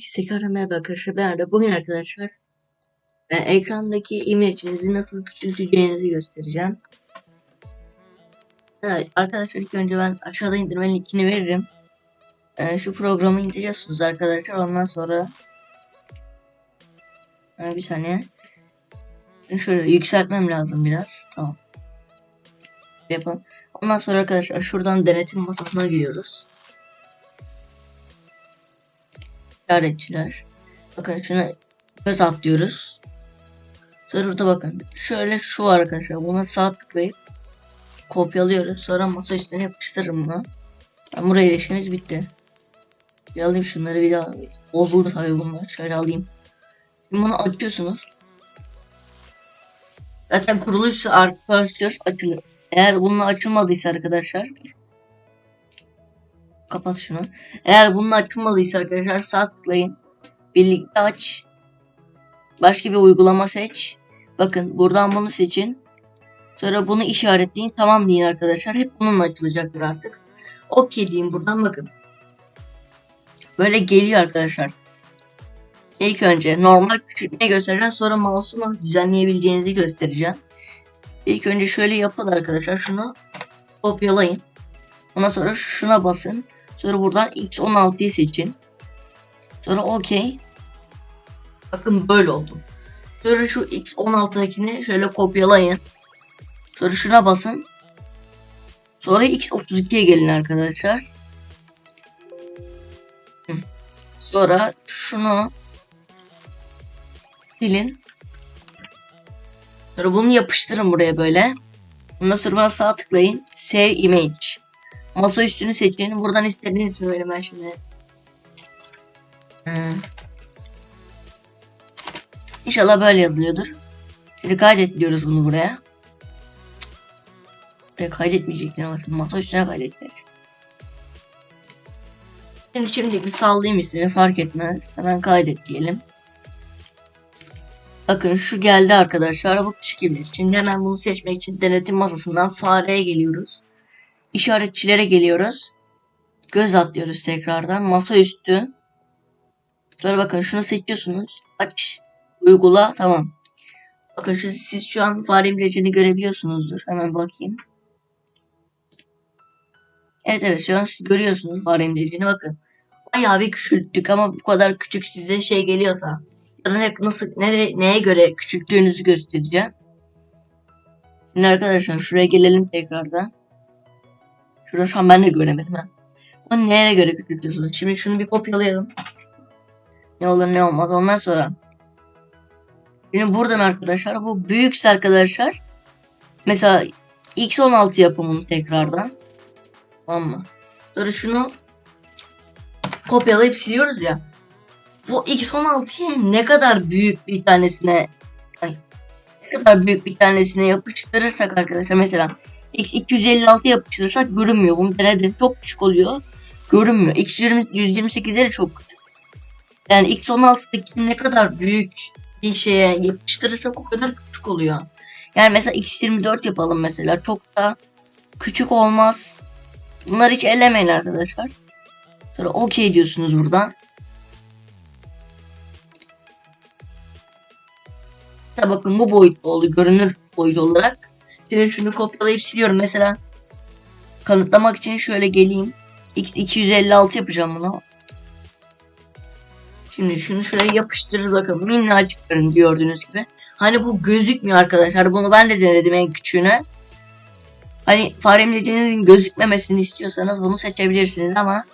Sekar'a merhaba arkadaşlar. Ben Arda. Bugün arkadaşlar e, ekrandaki imajınızı nasıl küçülteceğinizi göstereceğim. Evet, arkadaşlar ilk önce ben aşağıda indirme linkini veririm. E, şu programı indiriyorsunuz arkadaşlar. Ondan sonra e, bir saniye. Şimdi şöyle yükseltmem lazım biraz. Tamam. Yapalım. Ondan sonra arkadaşlar şuradan denetim masasına giriyoruz. İşaretçiler. Bakın şuna göz atlıyoruz. Sonra burada bakın. Şöyle şu var arkadaşlar. Buna sağ tıklayıp kopyalıyoruz. Sonra masa üstüne yapıştırırım bunu. Ben buraya işimiz bitti. Bir alayım şunları bir daha. Bozuldu tabii bunlar. Şöyle alayım. Şimdi bunu açıyorsunuz. Zaten kuruluşsa arkadaşlar açılır. Eğer bununla açılmadıysa arkadaşlar Kapat şunu. Eğer bunun açılmadıysa arkadaşlar sağ tıklayın. Birlikte aç. Başka bir uygulama seç. Bakın buradan bunu seçin. Sonra bunu işaretleyin. Tamam deyin arkadaşlar. Hep bununla açılacaktır artık. Okey deyin buradan bakın. Böyle geliyor arkadaşlar. İlk önce normal küçültmeyi göstereceğim. Sonra mouse'u nasıl düzenleyebileceğinizi göstereceğim. İlk önce şöyle yapın arkadaşlar. Şunu kopyalayın. Ondan sonra şuna basın. Sonra buradan X16'yı seçin. Sonra OK. Bakın böyle oldu. Sonra şu X16'dakini şöyle kopyalayın. Sonra şuna basın. Sonra X32'ye gelin arkadaşlar. Sonra şunu silin. Sonra bunu yapıştırın buraya böyle. Ondan sonra buna sağ tıklayın. Save image. Masa üstünü seçin. Buradan istediğiniz ismi verin ben şimdi. Hmm. İnşallah böyle yazılıyordur. Şimdi kaydet diyoruz bunu buraya. Buraya kaydetmeyecekler ama masa üstüne kaydetmek. Şimdi şimdi bir sallayayım ismini fark etmez. Hemen kaydet diyelim. Bakın şu geldi arkadaşlar. Bu iblis. Şimdi hemen bunu seçmek için denetim masasından fareye geliyoruz. İşaretçilere geliyoruz. Göz atlıyoruz tekrardan. Masaüstü. Sonra bakın şunu seçiyorsunuz. Aç. Uygula. Tamam. Bakın şu, siz şu an fare imlecini görebiliyorsunuzdur. Hemen bakayım. Evet evet şu an siz görüyorsunuz fare imlecini bakın. Bayağı bir küçülttük ama bu kadar küçük size şey geliyorsa ya da ne, nasıl nere, neye göre küçülttüğünüzü göstereceğim. Şimdi arkadaşlar şuraya gelelim tekrardan. Şurada şu an ben de göremedim ha. Onu nereye göre küçültüyorsunuz? Şimdi şunu bir kopyalayalım. Ne olur ne olmaz. Ondan sonra Şimdi buradan arkadaşlar bu büyükse arkadaşlar mesela X16 yapımını tekrardan tamam mı? Sonra şunu kopyalayıp siliyoruz ya. Bu X16'ya ne kadar büyük bir tanesine ay, ne kadar büyük bir tanesine yapıştırırsak arkadaşlar mesela X256 yapıştırırsak görünmüyor. Bunu denedim. Çok küçük oluyor. Görünmüyor. X20, 128'leri çok küçük. Yani X16'daki ne kadar büyük bir şeye yapıştırırsak o kadar küçük oluyor. Yani mesela X24 yapalım mesela. Çok da küçük olmaz. Bunları hiç ellemeyin arkadaşlar. Sonra OK diyorsunuz buradan. İşte bakın bu boyutta oldu. Görünür boyut olarak. Şimdi şunu kopyalayıp siliyorum. Mesela kanıtlamak için şöyle geleyim. X 256 yapacağım bunu. Şimdi şunu şuraya yapıştırır bakın. Minnacık görün gördüğünüz gibi. Hani bu gözükmüyor arkadaşlar. Bunu ben de denedim en küçüğüne. Hani fare imlecinizin gözükmemesini istiyorsanız bunu seçebilirsiniz ama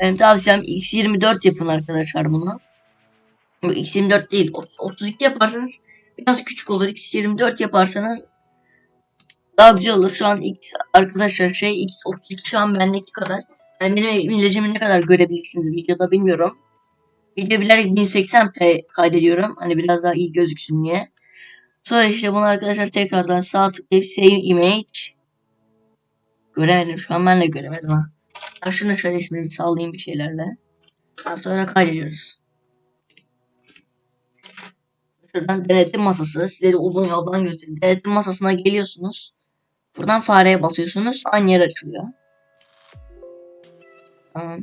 benim tavsiyem X24 yapın arkadaşlar bunu. Bu X24 değil. 32 yaparsanız biraz küçük olur. X24 yaparsanız daha güzel olur. Şu an X arkadaşlar şey X32 şu an bendeki kadar. Yani benim ilacımı ne kadar görebilirsiniz videoda bilmiyorum. Video bilerek 1080p kaydediyorum. Hani biraz daha iyi gözüksün diye. Sonra işte bunu arkadaşlar tekrardan sağ tıklayıp save image. Göremedim şu an ben de göremedim ha. Ben şunu şöyle ismini sallayayım bir şeylerle. Sonra kaydediyoruz. Şuradan denetim masası. Size uzun yoldan göstereyim. Denetim masasına geliyorsunuz. Buradan fareye basıyorsunuz. Aynı yer açılıyor. Tamam.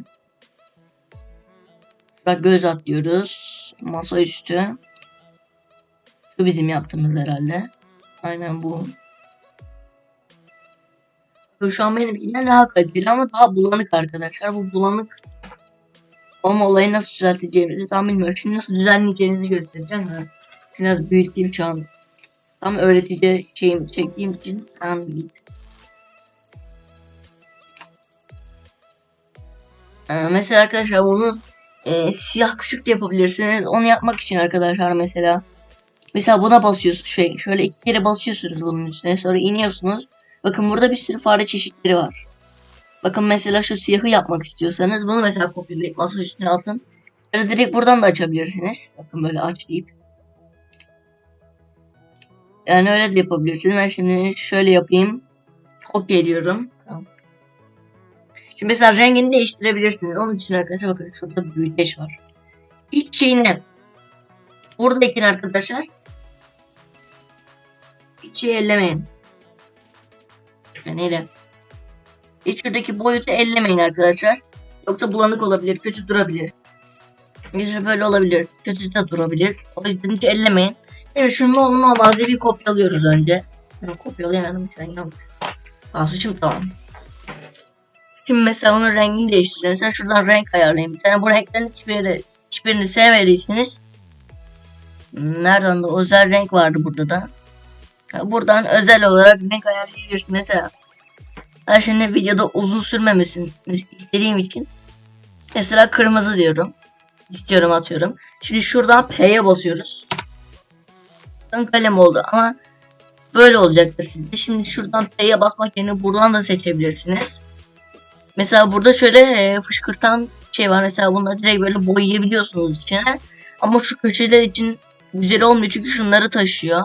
Bak göz atlıyoruz. Masaüstü. Şu bizim yaptığımız herhalde. Aynen bu. Şu an benimkinden daha kaliteli ama daha bulanık arkadaşlar. Bu bulanık ama olayı nasıl düzelteceğimizi tam bilmiyorum. Şimdi nasıl düzenleyeceğinizi göstereceğim. Ben. Biraz büyüttüm şu an. Tam öğretici şeyim çektiğim için tam git. Ee, mesela arkadaşlar bunu e, siyah küçük de yapabilirsiniz. Onu yapmak için arkadaşlar mesela mesela buna basıyorsunuz şey şöyle iki kere basıyorsunuz bunun üstüne sonra iniyorsunuz. Bakın burada bir sürü fare çeşitleri var. Bakın mesela şu siyahı yapmak istiyorsanız bunu mesela kopyalayıp masa üstüne atın. Da direkt buradan da açabilirsiniz. Bakın böyle aç deyip. Yani öyle de yapabilirsiniz. Ben şimdi şöyle yapayım. Kopya ediyorum. Tamam. Şimdi mesela rengini değiştirebilirsiniz. Onun için arkadaşlar bakın şurada büyüteç var. Hiç şeyini buradaki arkadaşlar hiç şey ellemeyin. Yani öyle. Hiç şuradaki boyutu ellemeyin arkadaşlar. Yoksa bulanık olabilir, kötü durabilir. Yüzü böyle olabilir, kötü de durabilir. O yüzden hiç ellemeyin. Evet şunu onun olmazdı bir kopyalıyoruz önce. Ben kopyalayamadım bir tane yanlış. Basmışım tamam. Şimdi mesela onun rengini değiştireceğim. Mesela şuradan renk ayarlayayım. Mesela bu renklerin hiçbirini, hiçbirini sevmediyseniz Nereden de özel renk vardı burada da. Buradan özel olarak renk ayarlayabilirsiniz. Mesela ben şimdi videoda uzun sürmemesini istediğim için mesela kırmızı diyorum. İstiyorum atıyorum. Şimdi şuradan P'ye basıyoruz. Bakın kalem oldu ama böyle olacaktır sizde. Şimdi şuradan P'ye basmak yerine buradan da seçebilirsiniz. Mesela burada şöyle e, fışkırtan şey var. Mesela bunları direkt böyle boyayabiliyorsunuz içine. Ama şu köşeler için güzel olmuyor çünkü şunları taşıyor.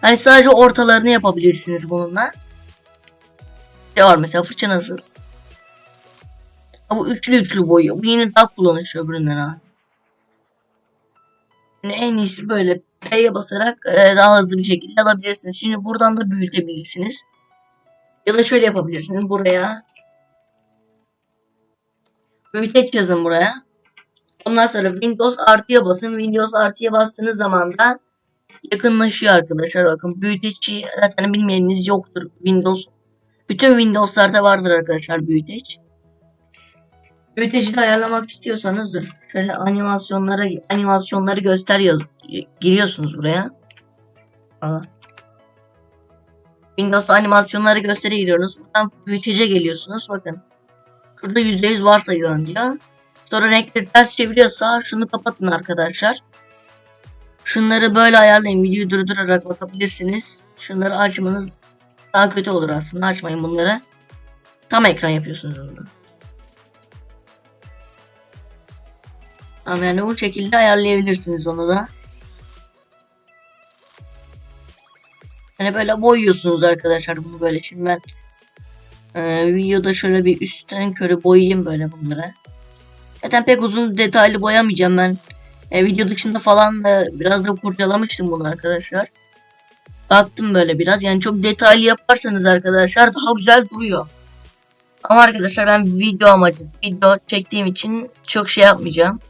Hani sadece ortalarını yapabilirsiniz bununla. Ne var mesela fırça nasıl? Bu üçlü üçlü boyu. Bu yine daha kullanışlı öbüründen abi. Yani en iyisi böyle P'ye basarak e, daha hızlı bir şekilde alabilirsiniz. Şimdi buradan da büyütebilirsiniz. Ya da şöyle yapabilirsiniz. Buraya büyüteç yazın buraya. Ondan sonra Windows artıya basın. Windows artıya bastığınız zaman da yakınlaşıyor arkadaşlar. Bakın büyüteci zaten bilmeyeniniz yoktur. Windows bütün Windows'larda vardır arkadaşlar büyüteç. De ayarlamak istiyorsanız dur. Şöyle animasyonlara animasyonları göster yaz giriyorsunuz buraya. Aa. Windows animasyonları göstere giriyorsunuz. Buradan büyütece geliyorsunuz. Bakın. Burada %100 varsayılan diyor. Sonra renkleri ters çeviriyorsa şunu kapatın arkadaşlar. Şunları böyle ayarlayın. Videoyu durdurarak bakabilirsiniz. Şunları açmanız daha kötü olur aslında. Açmayın bunları. Tam ekran yapıyorsunuz bunu. Yani bu şekilde ayarlayabilirsiniz onu da. Yani böyle boyuyorsunuz arkadaşlar bunu böyle. Şimdi ben e, videoda şöyle bir üstten körü boyayayım böyle bunları. Zaten pek uzun detaylı boyamayacağım ben. E, video dışında falan da biraz da kurcalamıştım bunu arkadaşlar. Baktım böyle biraz. Yani çok detaylı yaparsanız arkadaşlar daha güzel duruyor. Ama arkadaşlar ben video amacı video çektiğim için çok şey yapmayacağım.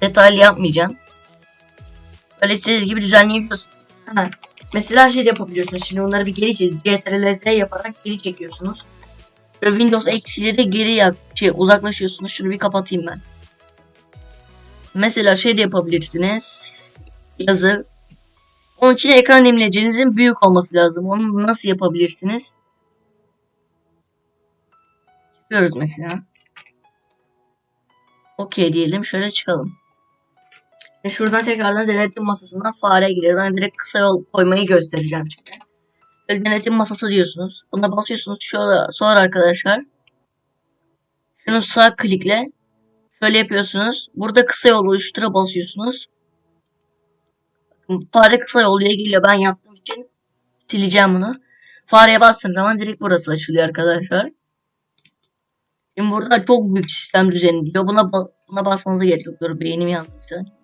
Detaylı yapmayacağım. Böyle istediğiniz gibi düzenleyebiliyorsunuz. Ha. Mesela şey de yapabiliyorsunuz. Şimdi onları bir geri çiz. CTRL-Z yaparak geri çekiyorsunuz. Böyle Windows eksileri geri yak şey, uzaklaşıyorsunuz. Şunu bir kapatayım ben. Mesela şey de yapabilirsiniz. Yazı. Onun için ekran imlecinizin büyük olması lazım. Onu nasıl yapabilirsiniz? Çıkıyoruz mesela. Okey diyelim. Şöyle çıkalım. Şuradan tekrardan denetim masasından fareye gidiyor. Ben direkt kısa yol koymayı göstereceğim çünkü. Böyle denetim masası diyorsunuz. Buna basıyorsunuz. Şöyle sonra arkadaşlar. Şunu sağ klikle şöyle yapıyorsunuz. Burada kısa yol oluştura basıyorsunuz. Fare kısa yol diye geliyor. Ben yaptığım için sileceğim bunu. Fareye bastığınız zaman direkt burası açılıyor arkadaşlar. Şimdi burada çok büyük sistem düzeni diyor. Buna buna basmanıza gerek yok. Dur beynim yandıysa.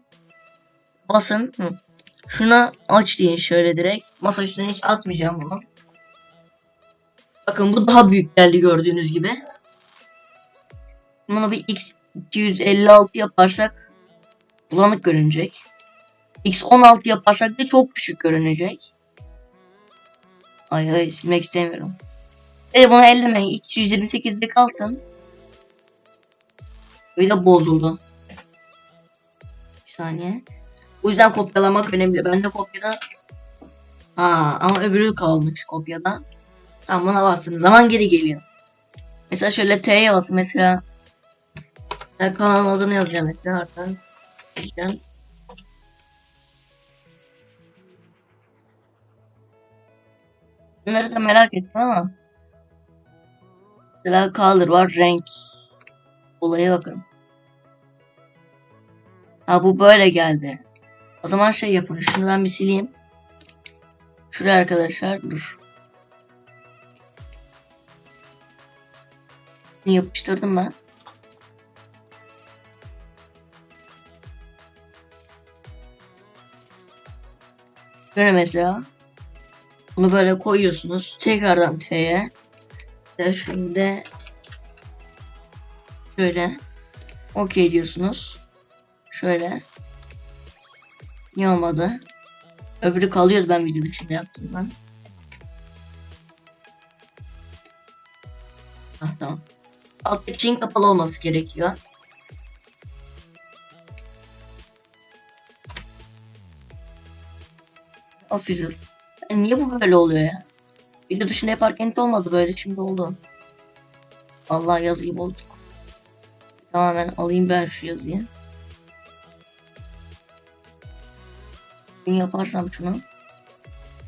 Basın. Hı. Şuna aç deyin şöyle direkt. Masa üstüne hiç atmayacağım bunu. Bakın bu daha büyük geldi gördüğünüz gibi. Bunu bir x 256 yaparsak bulanık görünecek. x16 yaparsak da çok küçük görünecek. Ay ay silmek istemiyorum. E bunu ellemeyin. X128'de kalsın. Öyle bozuldu. Bir saniye. O yüzden kopyalamak önemli. Ben de kopyada Ha ama öbürü kalmış kopyada. Tam buna bastığınız zaman geri geliyor. Mesela şöyle T'ye basın mesela. Ben kanalın adını yazacağım mesela artık. Yazacağım. Bunları da merak ettim ama. Mesela color var renk. Olaya bakın. Ha bu böyle geldi. O zaman şey yapın. Şunu ben bir sileyim. Şuraya arkadaşlar dur. Yapıştırdım ben. Böyle mesela. Bunu böyle koyuyorsunuz. Tekrardan T'ye. Mesela şimdi şöyle okey diyorsunuz. Şöyle. Niye olmadı? Öbürü kalıyordu ben video dışında yaptım ben. Ah tamam. Alt için kapalı olması gerekiyor. Official. Yani niye bu böyle oluyor ya? Video dışında yaparken hiç olmadı böyle şimdi oldu. Allah yazıyı bozduk. Tamamen alayım ben şu yazıyı. Bunu yaparsam şunu.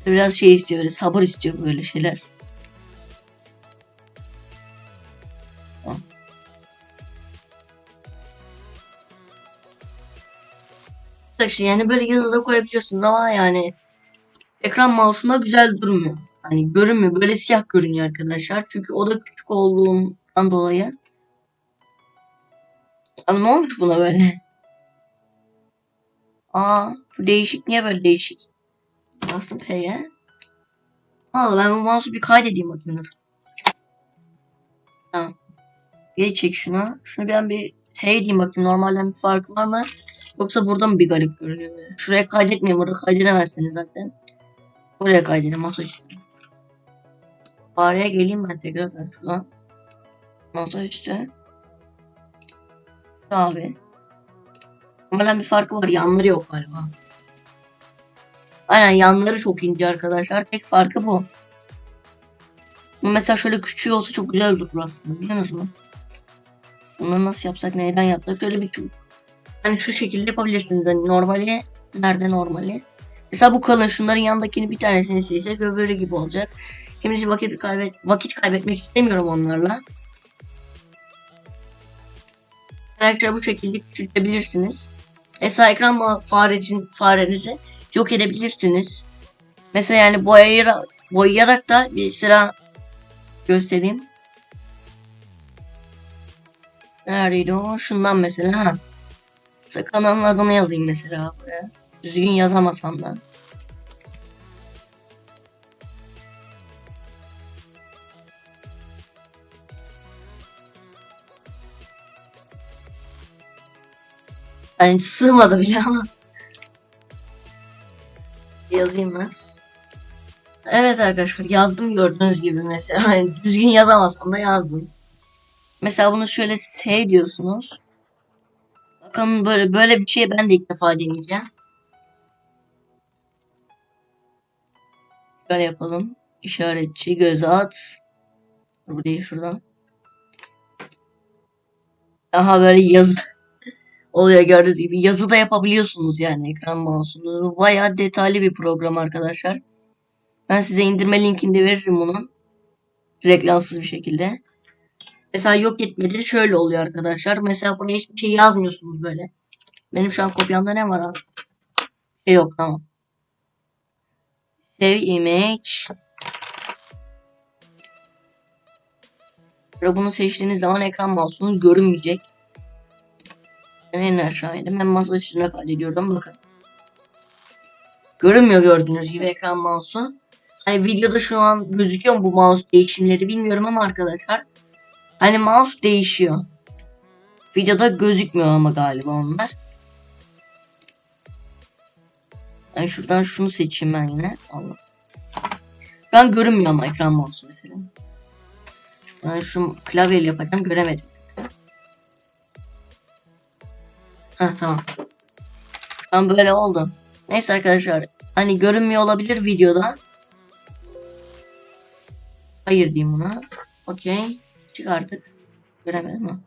Biraz şey istiyor böyle sabır istiyor böyle şeyler. Tamam. Yani böyle yazıda koyabiliyorsunuz ama yani ekran mouse'unda güzel durmuyor. Hani görünmüyor. Böyle siyah görünüyor arkadaşlar. Çünkü o da küçük olduğundan dolayı. Ama ne olmuş buna böyle? Aa bu değişik. Niye böyle değişik? Bastım P'ye. Al ben bu mouse'u bir kaydedeyim bakayım dur. Tamam. Geri çek şunu. Şunu ben bir şey diyeyim bakayım normalden bir farkı var mı? Yoksa burada mı bir garip görünüyor böyle? Şuraya kaydetmeyin. Burada kaydedemezsiniz zaten. Buraya kaydedin masa üstü. Fareye geleyim ben tekrar şuradan. Masa üstü. Abi. Normalden bir farkı var. Yanları yok galiba. Aynen yanları çok ince arkadaşlar. Tek farkı bu. Mesela şöyle küçüğü olsa çok güzel durur aslında. Biliyor musunuz? Bunu nasıl yapsak neyden yapsak şöyle bir çubuk. Hani şu şekilde yapabilirsiniz. Hani normali nerede normali? Mesela bu kalın şunların yanındakini bir tanesini silsek öbürü gibi olacak. Şimdi vakit kaybet vakit kaybetmek istemiyorum onlarla. Arkadaşlar bu şekilde küçültebilirsiniz. Mesela farecin farenizi yok edebilirsiniz. Mesela yani boyayarak, boyayarak da bir sıra göstereyim. Neredeydi o? Şundan mesela. Ha. Kanalın adını yazayım mesela buraya. Düzgün yazamasam da. Yani sığmadı bile ama. Yazayım ben. Evet arkadaşlar yazdım gördüğünüz gibi mesela. Yani düzgün yazamasam da yazdım. Mesela bunu şöyle S diyorsunuz. Bakın böyle böyle bir şey ben de ilk defa deneyeceğim. Şöyle yapalım. İşaretçi göze at. Bu değil şuradan. Aha böyle yazı oluyor gördüğünüz gibi. Yazı da yapabiliyorsunuz yani ekran mouse'unuz. Bayağı detaylı bir program arkadaşlar. Ben size indirme linkini de veririm bunun. Reklamsız bir şekilde. Mesela yok etmedi şöyle oluyor arkadaşlar. Mesela buraya hiçbir şey yazmıyorsunuz böyle. Benim şu an kopyamda ne var abi? Şey yok tamam. Save image. Ve bunu seçtiğiniz zaman ekran mouse'unuz görünmeyecek. En aşağıydım. Ben masa üstüne kaydediyorum. Bakın. Görünmüyor gördüğünüz gibi ekran mouse'u. Hani videoda şu an gözüküyor mu bu mouse değişimleri bilmiyorum ama arkadaşlar. Hani mouse değişiyor. Videoda gözükmüyor ama galiba onlar. Ben şuradan şunu seçeyim ben yine. Allah. Ben görünmüyor ama ekran mouse mesela. Ben şu klavyeyle yapacağım göremedim. Ha tamam. Ben böyle oldu. Neyse arkadaşlar. Hani görünmüyor olabilir videoda. Hayır diyeyim buna. Okey. Çık artık. Göremedim mi?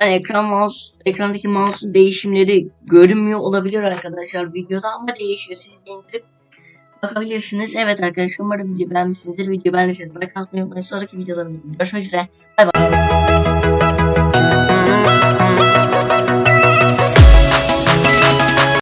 Yani ekran mouse, ekrandaki mouse'un değişimleri görünmüyor olabilir arkadaşlar videoda ama değişiyor. Siz de indirip bakabilirsiniz. Evet arkadaşlar umarım video beğenmişsinizdir. Video beğendiyseniz like atmayı unutmayın. Sonraki videolarımızda görüşmek üzere. Bay bay.